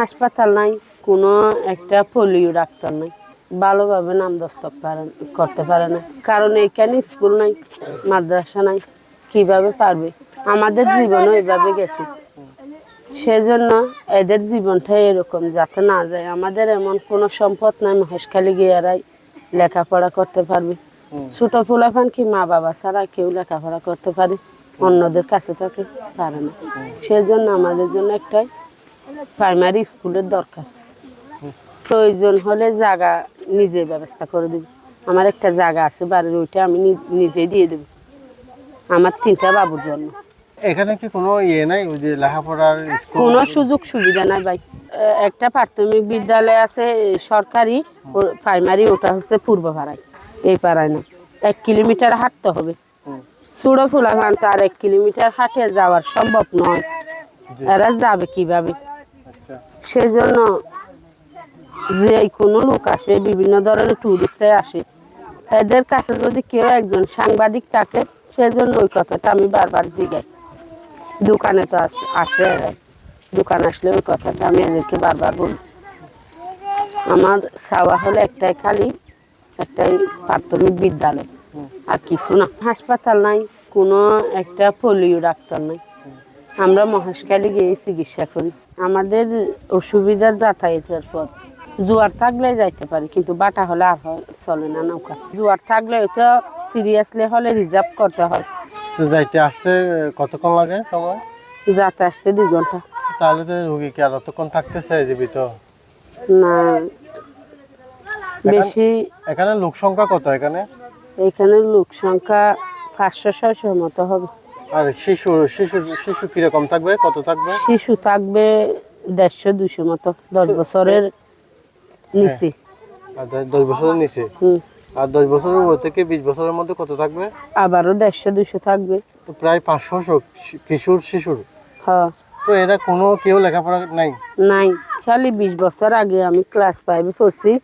হাসপাতাল নাই কোনো একটা পোলিও ডাক্তার নাই। ভালোভাবে নাম দস্তক পারে করতে পারে না। কারণ এখানে স্কুল নাই মাদ্রাসা নাই কীভাবে পারবে? আমাদের জীবনও এভাবে গেছে। সেজন্য এদের জীবনটা এরকম যাতে না যায়। আমাদের এমন কোনো সম্পদ নাই মহেশখালী গিয়ারাই লেখাপড়া করতে পারবে। ছোট পোলাপান কি মা বাবা ছাড়া কেউ লেখাপড়া করতে পারে? অন্যদের কাছে থাকে পারে না। সেজন্য আমাদের জন্য একটাই প্রাইমারি স্কুলের দরকার। প্রয়োজন হলে জায়গা নিজে ব্যবস্থা করে দেব। আমার একটা জায়গা আছে বাড়ির ওইটা আমি নিজেই দিয়ে দেবো। আমার তিনটা বাবুর জন্য। এখানে কি কোনো ইয়ে নাই? ওই যে লেখাপড়ার কোনো সুযোগ সুবিধা নাই ভাই। একটা প্রাথমিক বিদ্যালয় আছে সরকারি প্রাইমারি ওটা হচ্ছে পূর্ব পাড়ায় এই পাড়ায় না। এক কিলোমিটার হাঁটতে হবে। চূড়ো ফুলাভান তো আর এক কিলোমিটার হাঁটে যাওয়ার সম্ভব নয়। এরা যাবে কীভাবে? সেজন্য যে কোনো লোক আসে, বিভিন্ন ধরনের টুরিস্টে আসে। এদের কাছে যদি কেউ একজন সাংবাদিক থাকে, সেজন্য ওই কথাটা আমি বারবার জিগাই। দোকানে তো আসে দোকান আসলে ওই কথাটা আমি এদেরকে বারবার বলি। আমার চাওয়া হলো একটাই খালি, একটাই প্রাথমিক বিদ্যালয়। আর কিছু না, হাসপাতাল নাই, কোনো একটা পোলিও ডাক্তার নাই। আমরা মহেশখালী গিয়ে চিকিৎসা করি। আমাদের অসুবিধার যাতায়াতের পর। জোয়ার থাকলে যাইতে পারি কিন্তু বাটা হলে আর চলে না নৌকা। জোয়ার থাকলে তো সিরিয়াসলি হলে রিজার্ভ করতে হয়। যাইতে আসতে কতক্ষণ লাগে সময় যাতে আসতে দুই ঘণ্টা। তাহলে তো রুগী কি আর অতক্ষণ থাকতেছে জীবিত? না। বেশি এখানে লোক সংখ্যা কত এখানে? এখানে লোক সংখ্যা পাঁচশো ছয়শো মতো হবে। আর শিশু শিশু শিশু কীরকম থাকবে? কত থাকবে? শিশু থাকবে দেড়শো দুশো মতো দশ বছরের নিচে। আর দশ- বছরের নিচে? আর দশ বছরের উপর থেকে বিশ বছরের মধ্যে কত থাকবে? আবারও দেড়শো দুশো থাকবে। তো প্রায় পাঁচশো কিশোর শিশুর। হ্যাঁ। তো এরা কোনো কেউ লেখাপড়া নাই? নাই। খালি বিশ বছর আগে আমি ক্লাস ফাইভে পড়ছি।